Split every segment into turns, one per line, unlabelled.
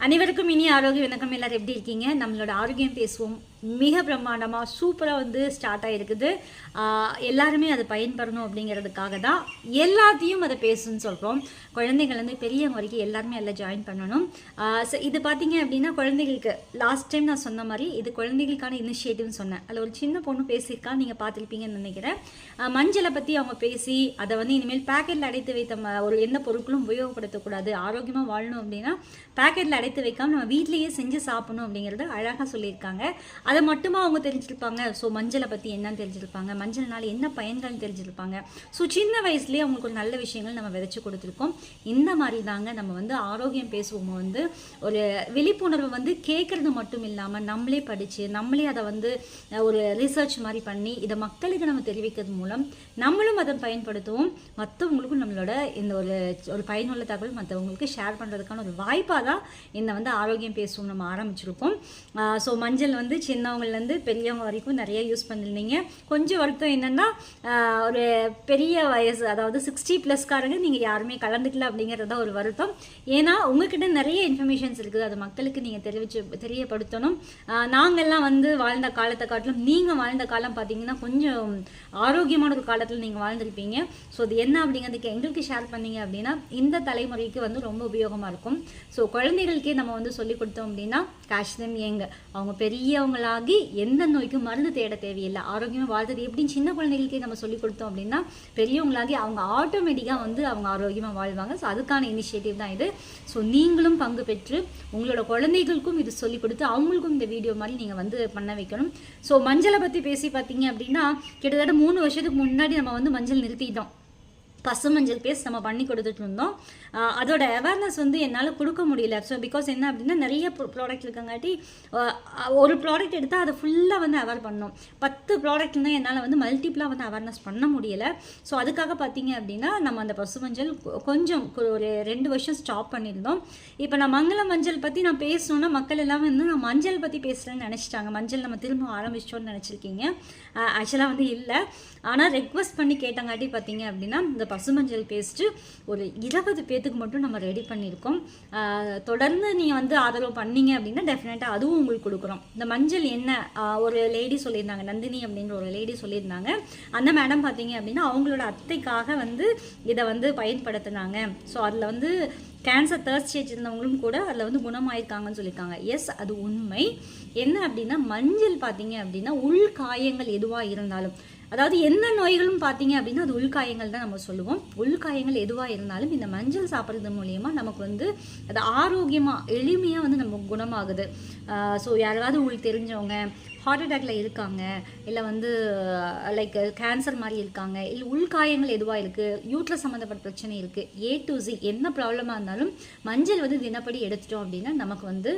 அனைவருக்கும் இனி ஆரோக்கிய வணக்கம். எல்லாரும் எப்படி இருக்கீங்க? நம்மளோட ஆரோக்கியம் பேசுவோம். மிக பிரம்மாண்டமாக சூப்பராக வந்து ஸ்டார்ட் ஆகிருக்குது எல்லாருமே அதை பயன்படணும் அப்படிங்கிறதுக்காக தான் எல்லாத்தையும் அதை பேசுன்னு சொல்கிறோம் குழந்தைங்கள்லேருந்து பெரியவங்க வரைக்கும் எல்லாருமே அதில் ஜாயின் பண்ணணும். ஸோ இது பார்த்தீங்க அப்படின்னா குழந்தைகளுக்கு லாஸ்ட் டைம் நான் சொன்ன மாதிரி இது குழந்தைகளுக்கான இனிஷியேட்டிவ்னு சொன்னேன். அதில் ஒரு சின்ன பொண்ணு பேசியிருக்கா நீங்கள் பார்த்துருப்பீங்கன்னு நினைக்கிறேன். மஞ்சளை பற்றி அவங்க பேசி அதை வந்து இனிமேல் பேக்கெட்டில் அடைத்து வைத்த ஒரு எந்த பொருட்களும் உபயோகப்படுத்தக்கூடாது. ஆரோக்கியமாக வாழணும் அப்படின்னா பேக்கெட்டில் அடைத்து வைக்காமல் நம்ம வீட்லேயே செஞ்சு சாப்பிடணும் அப்படிங்கிறத அழகாக சொல்லியிருக்காங்க. அதை மட்டுமா அவங்க தெரிஞ்சிருப்பாங்க? ஸோ மஞ்சளை பற்றி என்னன்னு தெரிஞ்சிருப்பாங்க. மஞ்சள்னால என்ன பயன்கள் தெரிஞ்சிருப்பாங்க. ஸோ சின்ன வயசுலேயே அவங்களுக்கு ஒரு நல்ல விஷயங்கள் நம்ம விதைச்சு கொடுத்துருக்கோம். இந்த மாதிரி தாங்க நம்ம வந்து ஆரோக்கியம் பேசுவோம் வந்து ஒரு விழிப்புணர்வு வந்து கேட்குறது மட்டும் இல்லாமல் நம்மளே படித்து நம்மளே அதை வந்து ஒரு ரிசர்ச் மாதிரி பண்ணி இதை மக்களுக்கு நம்ம தெரிவிக்கிறது மூலம் நம்மளும் அதை பயன்படுத்துவோம். மற்றவங்களுக்கும் நம்மளோட இந்த ஒரு ஒரு பயனுள்ள தகவல் மற்றவங்களுக்கு ஷேர் பண்ணுறதுக்கான ஒரு வாய்ப்பாக தான் இந்த வந்து ஆரோக்கியம் பேசுவோம் நம்ம ஆரம்பிச்சிருக்கோம். ஸோ மஞ்சள் வந்து சின்ன சின்னவங்கலேருந்து பெரியவங்க வரைக்கும் நிறைய யூஸ் பண்ணிருந்தீங்க கொஞ்சம் வருத்தம் என்னென்னா ஒரு பெரிய வயசு அதாவது சிக்ஸ்டி ப்ளஸ்காரங்க நீங்கள் யாருமே கலந்துக்கல அப்படிங்கிறது தான் ஒரு வருத்தம். ஏன்னா உங்ககிட்ட நிறைய இன்ஃபர்மேஷன்ஸ் இருக்குது. அது மக்களுக்கு நீங்கள் தெரிவிச்சு தெரியப்படுத்தணும். நாங்கள்லாம் வந்து வாழ்ந்த காலத்தை காட்டிலும் நீங்கள் வாழ்ந்த காலம் பார்த்தீங்கன்னா கொஞ்சம் ஆரோக்கியமான ஒரு காலத்தில் நீங்கள் வாழ்ந்திருப்பீங்க. ஸோ அது என்ன அப்படிங்கிறதுக்கு எங்களுக்கு ஷேர் பண்ணீங்க அப்படின்னா இந்த தலைமுறைக்கு வந்து ரொம்ப உபயோகமாக இருக்கும். ஸோ குழந்தைகளுக்கே நம்ம வந்து சொல்லி கொடுத்தோம் அப்படின்னா காஷ்தம் ஏங்க. அவங்க ஆகி எந்த நோய்க்கும் மருந்து தேட தேவையில்லை. ஆரோக்கியமாக வாழ்றது எப்படின்னு சின்ன குழந்தைகளுக்கே நம்ம சொல்லிக் கொடுத்தோம் அப்படின்னா பெரியவங்களாகி அவங்க ஆட்டோமேட்டிக்காக வந்து அவங்க ஆரோக்கியமாக வாழ்வாங்க. ஸோ அதுக்கான இனிஷியேட்டிவ் தான் இது. ஸோ நீங்களும் பங்கு பெற்று உங்களோட குழந்தைகளுக்கும் இது சொல்லி கொடுத்து அவங்களுக்கும் இந்த வீடியோ மாதிரி நீங்கள் வந்து பண்ண வைக்கணும். ஸோ மஞ்சளை பற்றி பேசி பார்த்தீங்க அப்படின்னா கிட்டத்தட்ட மூணு வருஷத்துக்கு முன்னாடி நம்ம வந்து மஞ்சள் நிறுத்திட்டோம். பசு மஞ்சள் பேஸ்ட் நம்ம பண்ணி கொடுத்துட்டு இருந்தோம் அதோட அவேர்னஸ் வந்து என்னால் கொடுக்க முடியல. ஸோ பிகாஸ் என்ன அப்படின்னா நிறைய ப்ராடக்ட் இருக்கங்காட்டி ஒரு ப்ராடக்ட் எடுத்தால் அதை ஃபுல்லாக வந்து அவேர் பண்ணோம். பத்து ப்ராடக்ட் இருந்தால் என்னால் வந்து மல்டிப்ளாக வந்து அவேர்னஸ் பண்ண முடியலை. ஸோ அதுக்காக பார்த்தீங்க அப்படின்னா நம்ம அந்த பசு மஞ்சள் கொஞ்சம் ஒரு ரெண்டு வருஷம் ஸ்டாப் பண்ணியிருந்தோம். இப்போ நான் மங்கள மஞ்சள் பற்றி நான் பேசணுன்னா மக்கள் எல்லாம் வந்து நான் மஞ்சள் பற்றி பேசுகிறேன்னு நினச்சிட்டாங்க. மஞ்சள் நம்ம திரும்ப ஆரம்பிச்சிட்டோன்னு நினச்சிருக்கீங்க. ஆக்சுவலாக வந்து இல்லை. ஆனால் ரெக்வஸ்ட் பண்ணி கேட்டங்காட்டி பார்த்தீங்க அப்படின்னா இந்த பசுமஞ்சள் பேஸ்ட்டு ஒரு இருபது பேத்துக்கு மட்டும் நம்ம ரெடி பண்ணியிருக்கோம். தொடர்ந்து நீங்கள் வந்து ஆதரவு பண்ணீங்க அப்படின்னா டெஃபினட்டாக அதுவும் உங்களுக்கு கொடுக்குறோம். இந்த மஞ்சள் என்ன? ஒரு லேடி சொல்லியிருந்தாங்க நந்தினி அப்படின்ற ஒரு லேடி சொல்லியிருந்தாங்க. அந்த மேடம் பார்த்தீங்க அப்படின்னா அவங்களோட அத்தைக்காக வந்து இதை வந்து பயன்படுத்தினாங்க. ஸோ அதில் வந்து கேன்சர் தேர்ட் ஸ்டேஜ் இருந்தவங்களும் கூட அதில் வந்து குணமாயிருக்காங்கன்னு சொல்லியிருக்காங்க. எஸ் அது உண்மை. என்ன அப்படின்னா மஞ்சள் பார்த்தீங்க அப்படின்னா உள் காயங்கள் எதுவாக இருந்தாலும். அதாவது எந்த நோய்களும் பார்த்தீங்க அப்படின்னா அது உள்காயங்கள் தான் நம்ம சொல்லுவோம். உள்காயங்கள் எதுவாக இருந்தாலும் இந்த மஞ்சள் சாப்பிட்றது மூலியமாக நமக்கு வந்து அது ஆரோக்கியமாக எளிமையாக வந்து நமக்கு குணமாகுது. ஸோ யாராவது உங்களுக்கு தெரிஞ்சவங்க ஹார்ட் அட்டாக்ல இருக்காங்க இல்லை வந்து லைக் கேன்சர் மாதிரி இருக்காங்க இல்லை உள்காயங்கள் எதுவாக இருக்குது யூட்ரஸ் சம்மந்தப்பட்ட பிரச்சனை இருக்குது ஏ டு சி என்ன ப்ராப்ளமாக இருந்தாலும் மஞ்சள் வந்து தினப்படி எடுத்துட்டோம் அப்படின்னா நமக்கு வந்து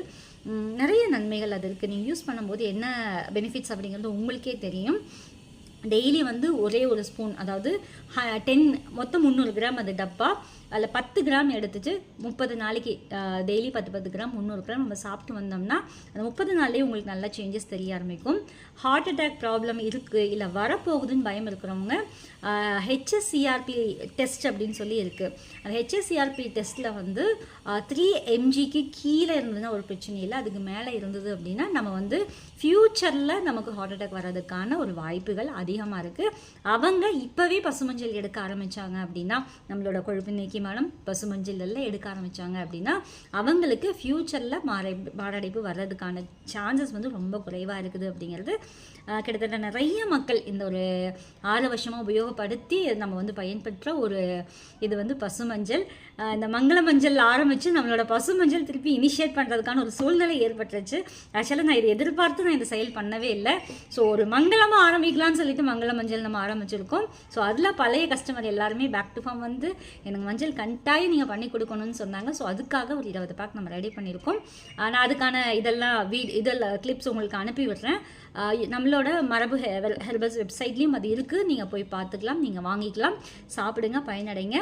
நிறைய நன்மைகள் அது இருக்குது நீங்கள் யூஸ் பண்ணும்போது என்ன பெனிஃபிட்ஸ் அப்படிங்கிறது உங்களுக்கே தெரியும். டெய்லி வந்து ஒரே ஒரு ஸ்பூன் அதாவது டென் மொத்தம் முந்நூறு கிராம் அது டப்பா. அதில் பத்து கிராம் எடுத்துட்டு முப்பது நாளைக்கு டெய்லி பத்து பத்து கிராம் முந்நூறு கிராம் நம்ம சாப்பிட்டு வந்தோம்னா அந்த முப்பது நாள்லேயே உங்களுக்கு நல்ல சேஞ்சஸ் தெரிய ஆரம்பிக்கும். ஹார்ட் அட்டாக் ப்ராப்ளம் இருக்குது இல்லை வரப்போகுதுன்னு பயம் இருக்கிறவங்க ஹெச்எஸ்சிஆர்பி டெஸ்ட் அப்படின்னு சொல்லி இருக்குது அந்த ஹெச்எஸ்சிஆர்பி டெஸ்ட்டில் வந்து த்ரீ எம்ஜிக்கு கீழே இருந்ததுன்னா ஒரு பிரச்சனை இல்லை அதுக்கு மேலே இருந்தது அப்படின்னா நம்ம வந்து ஃப்யூச்சரில் நமக்கு ஹார்ட் அட்டாக் வர்றதுக்கான ஒரு வாய்ப்புகள் அதிகம். அதிகமாக இருக்குது அவங்க இப்போவே பசுமஞ்சள் எடுக்க ஆரம்பித்தாங்க அப்படின்னா நம்மளோட கொழுப்பு நீக்கி மலம் பசுமஞ்சள் எல்லாம் எடுக்க ஆரம்பித்தாங்க அப்படின்னா அவங்களுக்கு ஃப்யூச்சரில் மாறை மாரடைப்பு வர்றதுக்கான சான்சஸ் வந்து ரொம்ப குறைவாக இருக்குது அப்படிங்கிறது கிட்டத்தட்ட நிறைய மக்கள் இந்த ஒரு ஆறு வருஷமாக உபயோகப்படுத்தி நம்ம வந்து பயன்பெற்ற ஒரு இது வந்து பசுமஞ்சள். இந்த மங்கள மஞ்சள் ஆரம்பித்து நம்மளோட பசுமஞ்சள் திருப்பி இனிஷியேட் பண்ணுறதுக்கான ஒரு சூழ்நிலை ஏற்பட்டுருச்சு. ஆக்சுவலாக நான் இதை எதிர்பார்த்து நான் இந்த செயல் பண்ணவே இல்லை. ஸோ ஒரு மங்களமாக ஆரம்பிக்கலாம்னு சொல்லிட்டு மங்கள மஞ்சள் நம்ம ஆரம்பிச்சிருக்கோம். ஸோ அதில் பழைய கஸ்டமர் எல்லாருமே பேக் டு ஃபார்ம் வந்து எனக்கு மஞ்சள் கட்டாயம் நீங்கள் பண்ணி கொடுக்கணும்னு சொன்னாங்க. ஸோ அதுக்காக ஒரு இருபது பேக் நம்ம ரெடி பண்ணியிருக்கோம் நான் அதுக்கான இதெல்லாம் வீ இதெல்லாம் கிளிப்ஸ் உங்களுக்கு அனுப்பி விடுறேன். நம்மளோட மரபு ஹெர்பல்ஸ் வெப்சைட்லேயும் அது இருக்குது நீங்கள் போய் பார்த்துக்கலாம் நீங்கள் வாங்கிக்கலாம். சாப்பிடுங்க பயனடைங்க.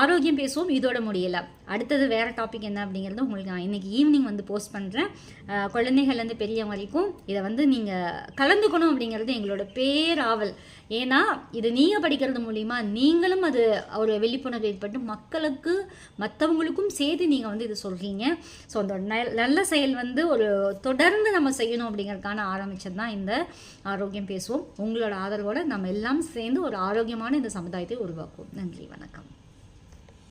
ஆரோக்கியம் பேசுவோம் இதோட முடியலை. அடுத்தது வேறு டாபிக் என்ன அப்படிங்கிறது உங்களுக்கு நான் இன்றைக்கி ஈவினிங் வந்து போஸ்ட் பண்ணுறேன் குழந்தைகள்லேருந்து பெரியவங்க வரைக்கும் இதை வந்து நீங்கள் கலந்துக்கணும் அப்படிங்கிறது எங்களோட ராவல். ஏன்னா இது நீங்கள் படிக்கிறது மூலிமா நீங்களும் அது ஒரு விழிப்புணர்வு ஏற்பட்டு மக்களுக்கு மற்றவங்களுக்கும் சேர்த்து நீங்கள் வந்து இது சொல்கிறீங்க ஸோ அந்த நல்- நல்ல செயல் வந்து ஒரு தொடர்ந்து நம்ம செய்யணும் அப்படிங்கிறதுக்கான ஆரம்பிச்சது தான் இந்த ஆரோக்கியம் பேசுவோம். உங்களோட ஆதரவோடு நம்ம எல்லாம் சேர்ந்து ஒரு ஆரோக்கியமான இந்த சமுதாயத்தை உருவாக்குவோம். நன்றி வணக்கம்.